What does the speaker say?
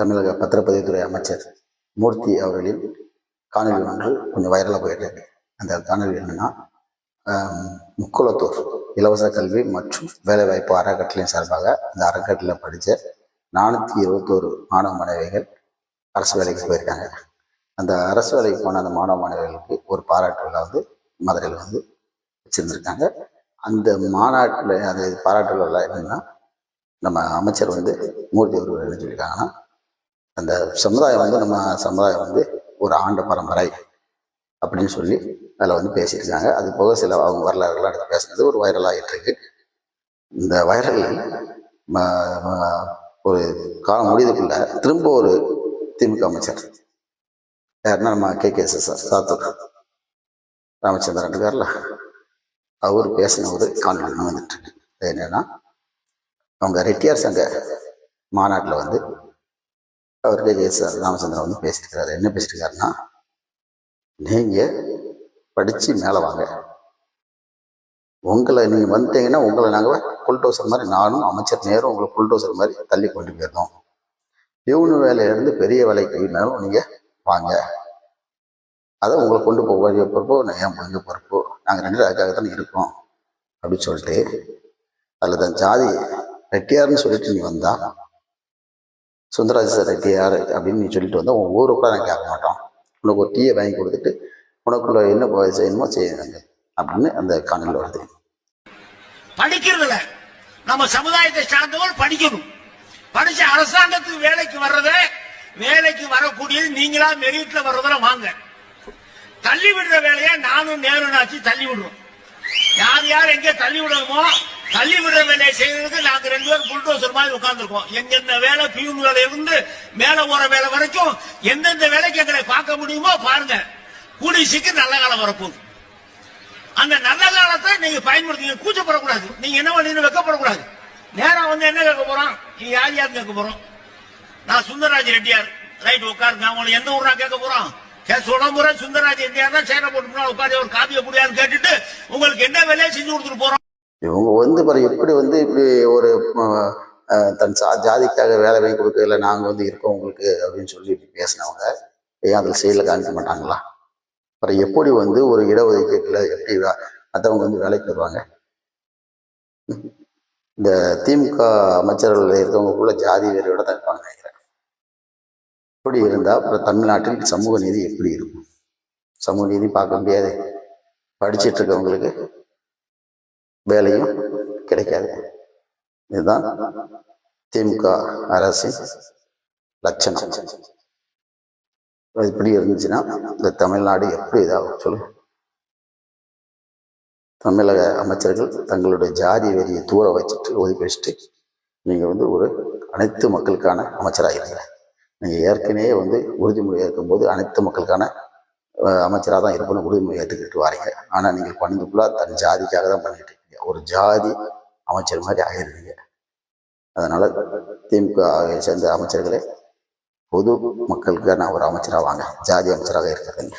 தமிழக பத்திரப்பதிவுத்துறை அமைச்சர் மூர்த்தி அவர்களின் காணொலி ஒன்று கொஞ்சம் வைரலாக போயிட்டு அந்த காணொலி என்னன்னா முக்குளத்தூர் இலவச கல்வி மற்றும் வேலைவாய்ப்பு அறக்கட்டளையின் சார்பாக அந்த அறக்கட்டளையில் படித்த நானூற்றி இருபத்தோரு மாணவ மாணவிகள் அரசு வேலைக்கு போயிருக்காங்க. அந்த அரசு வேலைக்கு போன அந்த மாணவ மாணவிகளுக்கு ஒரு பாராட்டு விழா வந்து மதுரையில் வந்து வச்சுருந்துருக்காங்க. அந்த மாநாட்டில் அந்த பாராட்டு விழா என்னென்னா நம்ம அமைச்சர் வந்து மூர்த்தி அவர்கள் என்ன சொல்லியிருக்காங்கன்னா அந்த சமுதாயம் வந்து நம்ம சமுதாயம் வந்து ஒரு ஆண்ட பரம்பரை அப்படின்னு சொல்லி அதில் வந்து பேசியிருக்காங்க அது போக சில அவங்க வரலாறுகள்லாம் எடுத்து பேசுனது ஒரு வைரலாகிட்டு இருக்கு. இந்த வைரல் ஒரு காலம் முடியதுக்குள்ள திரும்ப ஒரு திமுக அமைச்சர். யாருன்னா நம்ம K. K. Sir Sattur. Ramachandran இருக்கார்ல. அவர் பேசின ஒரு காணொலி வந்துட்டு என்னன்னா அவங்க ரெட்டியார் சங்க மாநாட்டில் வந்து அவர் கே ராமச்சந்திரன் வந்து பேசியிருக்காரு என்ன பேசியிருக்காருன்னா நீங்கள் படித்து மேலே வாங்க. உங்களை நீங்கள் வந்தீங்கன்னா உங்களை நாங்கள் புல்டோசர் மாதிரி நானும் அமைச்சர் நேரும் உங்களை புல்டோசர் மாதிரி தள்ளி கொண்டு போயிருந்தோம் டியூனு வேலையிலேருந்து பெரிய வேலைக்கு மேலும் நீங்கள் வாங்க. அதை உங்களை கொண்டு போக வேண்டிய பொறுப்போ நான் ஏன் முடிஞ்ச பொறுப்போ? நாங்கள் ரெண்டு அதுக்காக தான் இருக்கோம். அப்படின்னு சொல்லிட்டு அதில் தான் ஜாதி ரெட்டியார்னு சொல்லிட்டு நீ வந்தால் சுந்தரராஜ சார் யார் அப்படின்னு நீ சொல்லிட்டு வந்தால் உன் ஊரை கூட கேட்க மாட்டோம். உனக்கு ஒரு டீயை வாங்கி கொடுத்துட்டு உனக்குள்ள என்ன செய்யணுமோ செய்யுங்க அப்படின்னு அந்த காணொலியில் வருது. படிக்கிறதுல நம்ம சமுதாயத்தை சார்ந்தவர்கள் படிக்கணும். படிச்சு அரசாங்கத்துக்கு வேலைக்கு வர்றத வேலைக்கு வரக்கூடியது நீங்களா மெரிட்ல வர்றதுல வாங்க. தள்ளி விடுற வேலையை நானும் நேருனாச்சு தள்ளி விடுறோம். யார் யார் எங்க தள்ளி விடணுமோ தள்ளி விடுற வேலையை செய்யறதுக்கு நாங்க ரெண்டு பேரும் புல்டோசர் மாதிரி உட்கார்ந்துருக்கோம். எந்தெந்த வேலை பியூன் வேலை இருந்து மேல போற வேலை வரைக்கும் எந்தெந்த வேலைக்கு எங்களை பார்க்க முடியுமோ பாருங்க. கூடி சீக்கிரம் நல்ல காலம் வரப்போகுது. அந்த நல்ல காலத்தை நீங்க பயன்படுத்திங்க கூச்சப்படக்கூடாது. நீங்க என்ன பண்ணி வெக்கப்படக்கூடாது. நேரம் வந்து என்ன கேட்க போறோம்? நீங்க யார் யார் கேட்க போறோம்? நான் சுந்தரராஜ் ரெட்டியார். ரைட் உட்காருங்க. அவங்களை எந்த ஊர்னா கேட்க போறோம்? சுடமுறை சுந்தரராஜ் ரெட்டியார் தான் சேர போட்டு உட்காந்து ஒரு காப்பியை புடியான்னு கேட்டுட்டு உங்களுக்கு என்ன வேலையை செஞ்சு கொடுத்துட்டு போறோம். இவங்க வந்து பாரு எப்படி வந்து இப்படி ஒரு தன் சா ஜாதிக்காக வேலை வாங்கி கொடுக்கல நாங்கள் வந்து இருக்கோம் உங்களுக்கு அப்படின்னு சொல்லி இப்படி பேசினவங்க ஏன் அதில் செயலில் காமிக்க மாட்டாங்களா? அப்புறம் எப்படி வந்து ஒரு இடஒதுக்கீட்டில் எப்படி மற்றவங்க வந்து வேலைக்கு வருவாங்க? இந்த திமுக அமைச்சர்கள் இருக்கவங்களுக்குள்ள ஜாதி வேறையோட தான் இருப்பாங்க நினைக்கிறேன். இப்படி இருந்தால் அப்புறம் தமிழ்நாட்டில் சமூக நீதி எப்படி இருக்கும்? சமூக நீதி பார்க்க முடியாது? படிச்சுட்டு இருக்கவங்களுக்கு வேலையும் கிடைக்காது. இதுதான் திமுக அரசின் லட்சணம். இப்படி இருந்துச்சுன்னா இந்த தமிழ்நாடு எப்படி இதாகும் சொல்லு தமிழக அமைச்சர்கள் தங்களுடைய ஜாதி வெறியை தூர வச்சுட்டு ஒதுக்கி வச்சுட்டு நீங்கள் வந்து ஒரு அனைத்து மக்களுக்கான அமைச்சராக இருக்கிற நீங்கள் ஏற்கனவே வந்து உறுதிமொழி ஏற்கும்போது அனைத்து மக்களுக்கான அமைச்சராக தான் இருப்பணும் உறுதிமொழி ஏற்றுக்கிட்டு வாரீங்க. ஆனால் நீங்கள் பண்ணது ஃபுல்லாக தன் ஜாதிக்காக தான் பண்ணிட்டு ஒரு ஜாதி அமைச்சர் மாதிரி ஆகிருக்கீங்க அதனால் திமுக சேர்ந்த அமைச்சர்களே பொது மக்களுக்கான ஒரு அமைச்சராக வாங்க ஜாதி அமைச்சராக இருக்கிறதுங்க